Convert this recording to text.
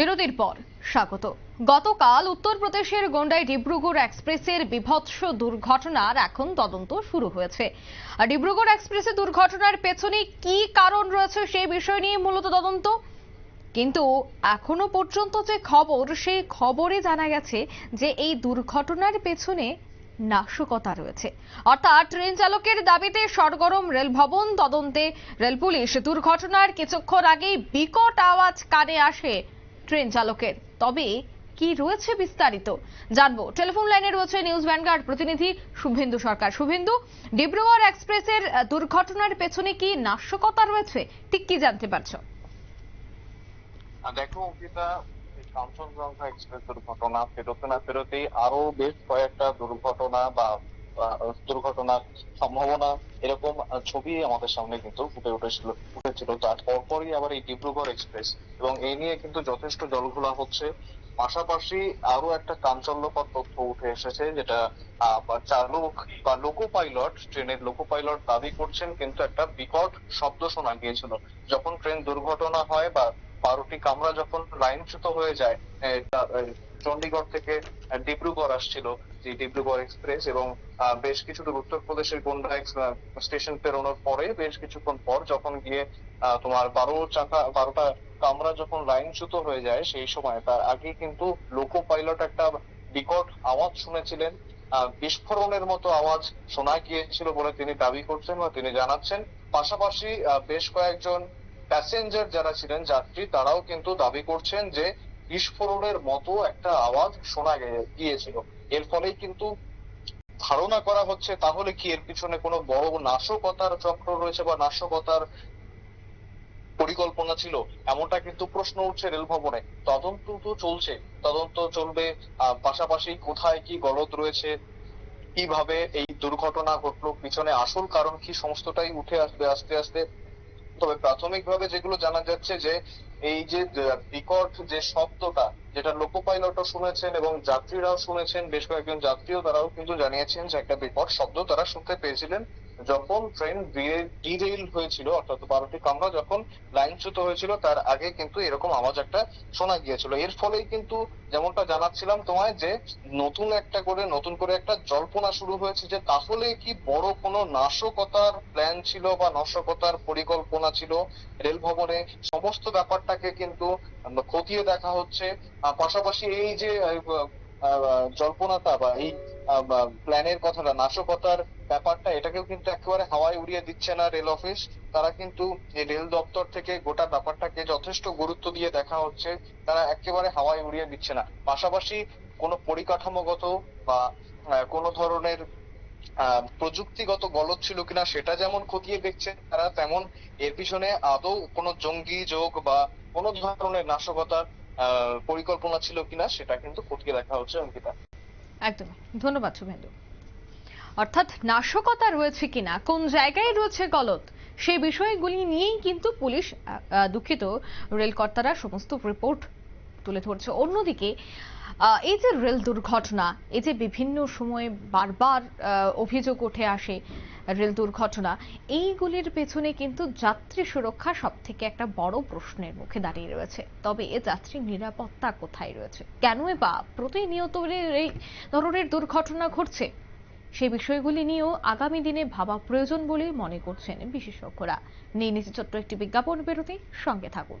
বিরতির পর স্বাগত। গতকাল উত্তরপ্রদেশের গোন্ডায় ডিব্রুগড় এক্সপ্রেসের বিভৎস দুর্ঘটনার এখন তদন্ত শুরু হয়েছে। আর ডিব্রুগড় এক্সপ্রেসের দুর্ঘটনার পেছনে কি কারণ রয়েছে সেই বিষয় নিয়ে মূলত তদন্ত। কিন্তু এখনও পর্যন্ত যে খবর, সেই খবরে জানা গেছে যে এই দুর্ঘটনার পেছনে নাশকতা রয়েছে। অর্থাৎ ট্রেন চালকের দাবিতে সরগরম রেল ভবন তদন্তে রেল পুলিশ দুর্ঘটনার কিছুক্ষণ আগেই বিকট আওয়াজ কানে আসে ট্রেন চালকের তবে কি রয়েছে বিস্তারিত জানব। টেলিফোন লাইনে রয়েছে নিউজ ভ্যানগার্ড প্রতিনিধি শুভেন্দু সরকার। শুভেন্দু, ডিব্রুগড় এক্সপ্রেসের দুর্ঘটনার পেছনে কি নাশকতা রয়েছে? ঠিক কি জানতে পারছ? দেখো কাঞ্চনজঙ্ঘা এক্সপ্রেস দুর্ঘটনা, ফেরোতে না ফেরোতেই আরও বেশ কয়েকটা দুর্ঘটনা বা দুর্ঘটনার সম্ভাবনা এরকম ছবি আমাদের সামনে কিন্তু ফুটে উঠেছিল উঠেছিল তার পরপরই আবার এই ডিব্রুগড় এক্সপ্রেস। এবং এই নিয়ে কিন্তু যথেষ্ট জলঘোলা হচ্ছে। পাশাপাশি আরও একটা চাঞ্চল্যকর তথ্য উঠে এসেছে, যেটা চালক বা লোকো পাইলট ট্রেনের লোকো পাইলট দাবি করছেন, কিন্তু একটা বিকট শব্দ শোনা গিয়েছিল। যখন ট্রেন দুর্ঘটনা হয় বা বারোটি কামরা যখন লাইনচ্যুত হয়ে যায় চণ্ডীগড় থেকে ডিব্রুগড় আসছিল, যে ডিব্রুগড় এক্সপ্রেস এবং বেশ কিছু দূর উত্তরপ্রদেশের গোন্ডা স্টেশন পেরোনোর পরে বেশ কিছুক্ষণ পর যখন গিয়ে তোমার বারো চাকা বারোটা কামরা যখন লাইনচ্যুত হয়ে যায়, সেই সময় তার আগে কিন্তু লোকো পাইলট একটা বিকট আওয়াজ শুনেছিলেন। বিস্ফোরণের মতো আওয়াজ শোনা গিয়েছিল বলে তিনি দাবি করছেন বা তিনি জানাচ্ছেন। পাশাপাশি বেশ কয়েকজন প্যাসেঞ্জার যারা ছিলেন, যাত্রী, তারাও কিন্তু দাবি করছেন যে বিস্ফোরণের মতো একটা আওয়াজ শোনা গিয়েছিল। এর ফলেই কিন্তু ধারণা করা হচ্ছে, তাহলে কি এর পিছনে কোনো বড় নাশকতার চক্র রয়েছে বা নাশকতার পরিকল্পনা ছিল? এমনটা কিন্তু প্রশ্ন উঠছে রেল ভবনে। তদন্ত তো চলছে। তদন্ত চলবে পাশাপাশি কোথায় কি গলদ রয়েছে, কীভাবে এই দুর্ঘটনা ঘটলো, পিছনে আসল কারণ কি, সমস্তটাই উঠে আসবে, আস্তে আস্তে তবে প্রাথমিকভাবে যেগুলো জানা যাচ্ছে যে এই যে বিকট যে শব্দটা, যেটা লোকো পাইলটও শুনেছেন এবং যাত্রীরাও শুনেছেন, বেশ কয়েকজন যাত্রীও তারাও কিন্তু জানিয়েছেন যে একটা বিকট শব্দ তারা শুনতে পেয়েছিলেন। যখন ট্রেন ডিরেইল হয়েছিল, অর্থাৎ বারোটি কামরা যখন লাইনচ্যুত হয়েছিল, তার আগে কিন্তু এরকম আওয়াজ একটা শোনা গিয়েছিল। এর ফলেই কিন্তু যেমনটা জানাচ্ছিলাম তোমায় যে নতুন একটা করে, নতুন করে একটা জল্পনা শুরু হয়েছে যে তাহলে কি বড় কোনো নাশকতার প্ল্যান ছিল বা নাশকতার পরিকল্পনা ছিল? রেল ভবনে সমস্ত ব্যাপারটাকে কিন্তু খতিয়ে দেখা হচ্ছে। পাশাপাশি এই যে জল্পনাটা বা এই প্ল্যানের কথাটা, নাশকতার ব্যাপারটা, এটাকেও কিন্তু একেবারে হাওয়ায় উড়িয়ে দিচ্ছে না রেল অফিস। তারা কিন্তু এই রেল দপ্তর থেকে গোটা ব্যাপারটাকে যথেষ্ট গুরুত্ব দিয়ে দেখা হচ্ছে, তারা একেবারে হাওয়ায় উড়িয়ে দিচ্ছে না। পাশাপাশি কোনো পরিকাঠামোগত বা কোনো ধরনের প্রযুক্তিগত গলদ ছিল কিনা সেটা যেমন খতিয়ে দেখছে তারা, তেমন এর পিছনে আদৌ কোনো জঙ্গি যোগ বা কোনো ধরনের নাশকতার পরিকল্পনা ছিল কিনা সেটা কিন্তু খতিয়ে দেখা হচ্ছে, অঙ্কিতা। একদমই ধন্যবাদ শুভেন্দু। অর্থাৎ নাশকতা রয়েছে কিনা, কোন জায়গায় রয়েছে গলত, সেই বিষয়গুলি নিয়েই কিন্তু পুলিশ দুঃখিত, রেলকর্তারা সমস্ত রিপোর্ট তুলে ধরছে। অন্যদিকে এই যে রেল দুর্ঘটনা, এই যে বিভিন্ন সময়ে বারবার অভিযোগ উঠে আসে রেল দুর্ঘটনা, এইগুলির পেছনে কিন্তু যাত্রী সুরক্ষা সব থেকে একটা বড় প্রশ্নের মুখে দাঁড়িয়ে রয়েছে। তবে এ যাত্রীর নিরাপত্তা কোথায় রয়েছে? কেনই বা প্রতিনিয়ত এই ধরনের দুর্ঘটনা ঘটছে? সেই বিষয়গুলি নিয়েও আগামী দিনে ভাবা প্রয়োজন বলে মনে করছেন বিশেষজ্ঞরা। নিয়ে নিচ্ছে ছোট্ট একটি বিজ্ঞাপন, বিরতি, সঙ্গে থাকুন।